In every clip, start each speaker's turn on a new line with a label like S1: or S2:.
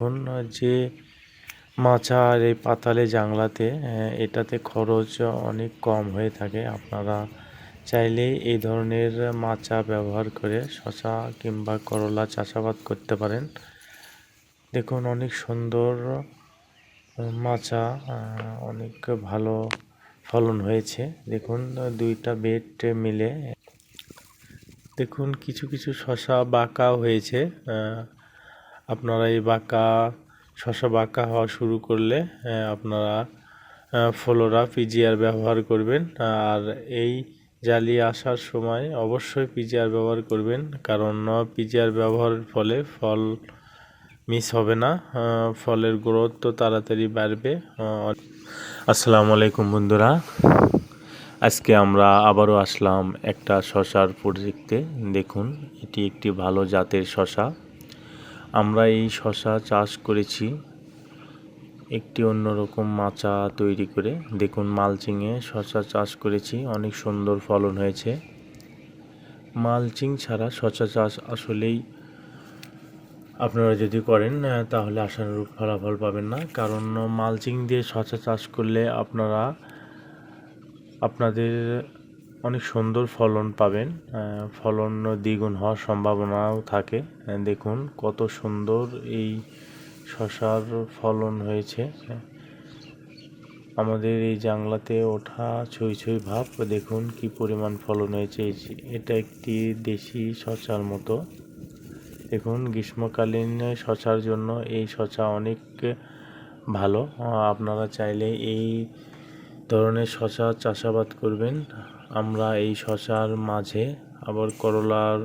S1: এখন যে মাচা আর এই পাতালে জাংলাতে এটাতে খরচ অনেক কম হয়ে থাকে। আপনারা চাইলে এই ধরনের মাচা ব্যবহার করে শশা কিংবা করলা চাষাবাদ করতে পারেন। দেখুন, অনেক সুন্দর মাচা অনেক ভালো ফলন হয়েছে। দেখুন, দুইটা বেড মিলে। দেখুন, কিছু কিছু শশা বাঁকা হয়েছে আপনারা এই বাঁকা, শশা বাঁকা হওয়া শুরু করলে আপনারা ফ্লোরা পিজিআর ব্যবহার করবেন। আর এই জালি আসার সময় অবশ্যই পিজিআর ব্যবহার করবেন, কারণ পিজিআর ব্যবহারের ফলে ফল মিস হবে না। ফলের গ্রোথ তো তাড়াতাড়ি বাড়বে। আসসালামু আলাইকুম বন্ধুরা। আজকে আমরা আবারও আসলাম একটা শশার প্রজেক্টে দেখুন, এটি একটি ভালো জাতের শশা। আমরা এই শশা চাষ করেছি। একটি অন্যরকম মাচা তৈরি করে। দেখুন, মালচিংয়ে শশা চাষ করেছি। অনেক সুন্দর ফলন হয়েছে। মালচিং ছাড়া শশা চাষ আসলেই আপনারা যদি করেন তাহলে আশানুরূপ ফলাফল পাবেন না। কারণ মালচিং দিয়ে শশা চাষ করলে আপনারা আপনাদের অনেক সুন্দর ফলন পাবেন। ফলন দ্বিগুণ হওয়ার সম্ভাবনাও থাকে। দেখুন কত সুন্দর এই শশার ফলন হয়েছে। আমাদের এই জাংলাতে ওঠা ছই ছই ভাব, দেখুন কি পরিমাণ ফলন হয়েছে। এটা একটি দেশি শশার মতো। দেখুন গ্রীষ্মকালীন শশার জন্য এই শশা অনেক ভালো। আপনারা চাইলে এই ধরনের শশা চাষাবাদ করবেন। আমরা এই শশার মাঝে আবার করলার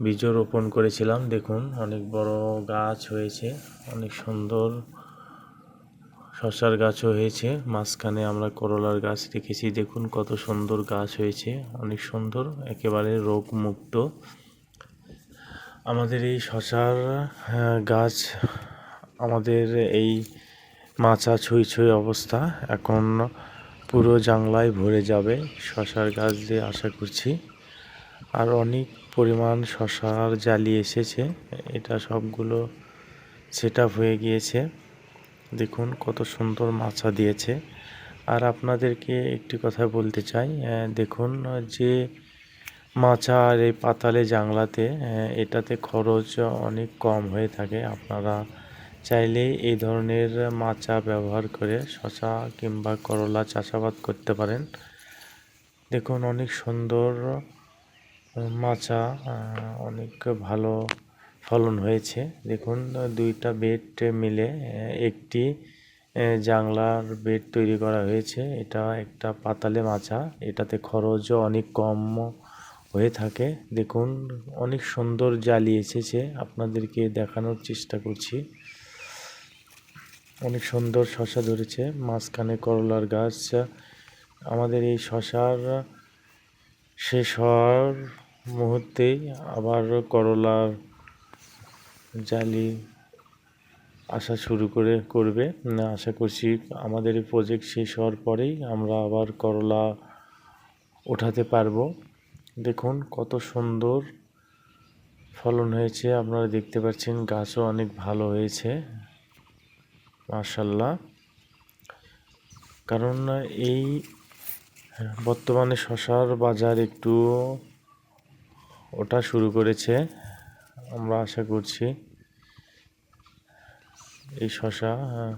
S1: বীজও রোপণ করেছিলাম। দেখুন, অনেক বড় গাছ হয়েছে, অনেক সুন্দর শশার গাছও হয়েছে। মাঝখানে আমরা করলার গাছ রেখেছি। দেখুন, কত সুন্দর গাছ হয়েছে, অনেক সুন্দর, একেবারে রোগ মুক্ত আমাদের এই শশার গাছ আমাদের এই মাচা ছুঁই ছুঁই অবস্থা। এখন পুরো জাংলায় ভরে যাবে শশার গাছ দিয়ে আশা করছি। আর অনেক পরিমাণ শশার জালি এসেছে। এটা সবগুলো সেট হয়ে গিয়েছে। দেখুন কত সুন্দর মাছা দিয়েছে। আর আপনাদেরকে একটি কথা বলতে চাই। দেখুন যে মাচা আর এই পাতালে জাংলাতে এটাতে খরচ অনেক কম হয়ে থাকে। আপনারা চাইলে এই ধরনের মাচা ব্যবহার করে শশা কিংবা করলা চাষাবাদ করতে পারেন। দেখুন, অনেক সুন্দর মাচা অনেক ভালো ফলন হয়েছে। দেখুন, দুইটা বেড মিলে একটি জাংলার বেড তৈরি করা হয়েছে। এটা একটা পাতালে মাচা। এটাতে খরচও অনেক কম হয়ে থাকে। দেখুন, অনেক সুন্দর জালি এসেছে। আপনাদেরকে দেখানোর চেষ্টা করছি। অনেক সুন্দর শশা ধরেছে, মাঝখানে করলার গাছ। আমাদের এই শশার শেষ হওয়ার মুহূর্তেই আবার করলার জালি আসা শুরু করে, করবে। আশা করছি আমাদের এই প্রজেক্ট শেষ হওয়ার পরেই আমরা আবার করলা ওঠাতে পারব। দেখুন কত সুন্দর ফলন হয়েছে, আপনারা দেখতে পাচ্ছেন গাছও অনেক ভালো হয়েছে। মার্শাল্লাহ কারণ এই বর্তমানে শশার বাজার একটু ওটা শুরু করেছে আমরা আশা করছি। এই শশা আহ,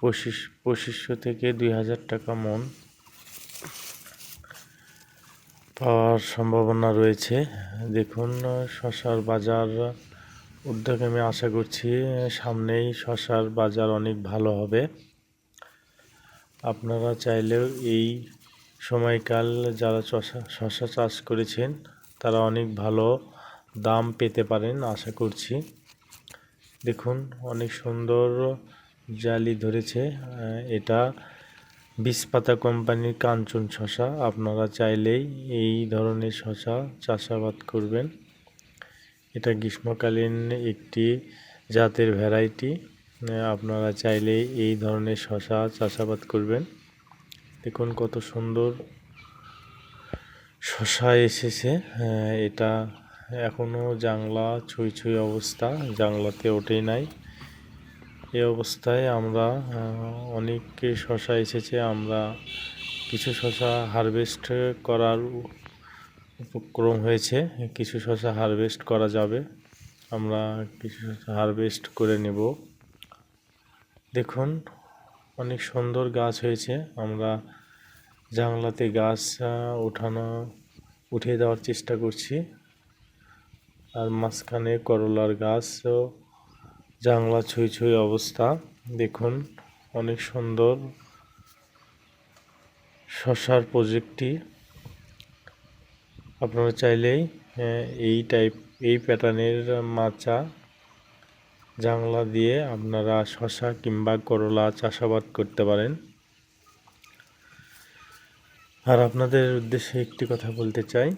S1: পঁচিশ পঁচিশশো থেকে দুই হাজার টাকা মন পাওয়ার সম্ভাবনা রয়েছে। দেখুন শশার বাজার উদ্যোগে আমি আশা করছি, সামনেই শশার বাজার অনেক ভালো হবে। আপনারা চাইলেও এই সময়কাল যারা শশা শশা চাষ করেছেন, তারা অনেক ভালো দাম পেতে পারেন, আশা করছি। দেখুন, অনেক সুন্দর জালি ধরেছে এটা বিষপাতা কোম্পানির কাঞ্চন শশা। আপনারা চাইলেই এই ধরনের শশা চাষাবাদ করবেন। এটা গ্রীষ্মকালীন একটি জাতের ভ্যারাইটি। আপনারা চাইলে এই ধরনের শশা চাষাবাদ করবেন। দেখুন কত সুন্দর শশা এসেছে। এটা এখনও জাংলা, ছুঁই ছুঁই অবস্থা, জাংলাতে ওঠেই নাই। এই অবস্থায় আমরা অনেক শশা এসেছে। আমরা কিছু শশা হারভেস্ট করার উপক্রম হয়েছে। কিছু শশা হারভেস্ট করা যাবে। আমরা কিছু শসা হারভেস্ট করে নেব। দেখুন, অনেক সুন্দর গাছ হয়েছে। আমরা জাংলাতে গাছ ওঠানো উঠিয়ে দেওয়ার চেষ্টা করছি। আর মাঝখানে করলার গাছও জাংলা ছুঁই ছুঁই অবস্থা। দেখুন, অনেক সুন্দর শশার প্রজেক্টটি আপনারা চাইলেই এই টাইপ এই প্যাটার্নের মাচা জাংলা দিয়ে আপনারা শশা কিংবা করলা চাষাবাদ করতে পারেন। আর আপনাদের উদ্দেশ্যে একটি কথা বলতে চাই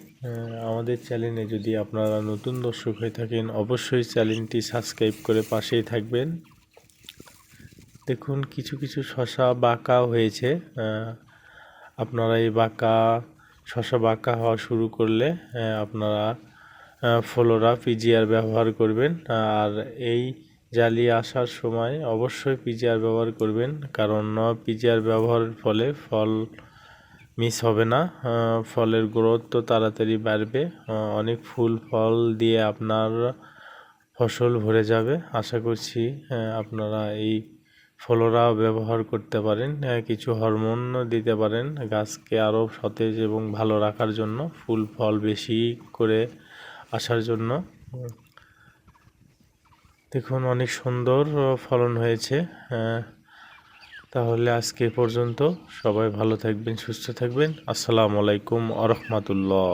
S1: আমাদের চ্যানেলে যদি আপনারা নতুন দর্শক হয়ে থাকেন, অবশ্যই চ্যানেলটি সাবস্ক্রাইব করে পাশেই থাকবেন। দেখুন, কিছু কিছু শশা বাঁকা হয়েছে আপনারা এই বাঁকা শশা বাঁকা হওয়া শুরু করলে আপনারা ফ্লোরা, পিজিআর ব্যবহার করবেন। আর এই জালি আসার সময় অবশ্যই পিজিআর ব্যবহার করবেন, কারণ পিজিআর ব্যবহারের ফলে ফল মিস হবে না। ফলের গ্রোথ তো তাড়াতাড়ি বাড়বে। অনেক ফুল, ফল দিয়ে আপনার ফসল ভরে যাবে। আশা করছি আপনারা এই ফলোরা ব্যবহার করতে পারেন কিছু হরমোন দিতে পারেন গাছকে আরও সতেজ এবং ভালো রাখার জন্য ফুল ফল বেশি করে আসার জন্য। দেখুন অনেক সুন্দর ফলন হয়েছে আহ, তাহলে আজকে পর্যন্ত সবাই ভালো থাকবেন সুস্থ থাকবেন। আসসালামু আলাইকুম আ রহমতুল্লাহ।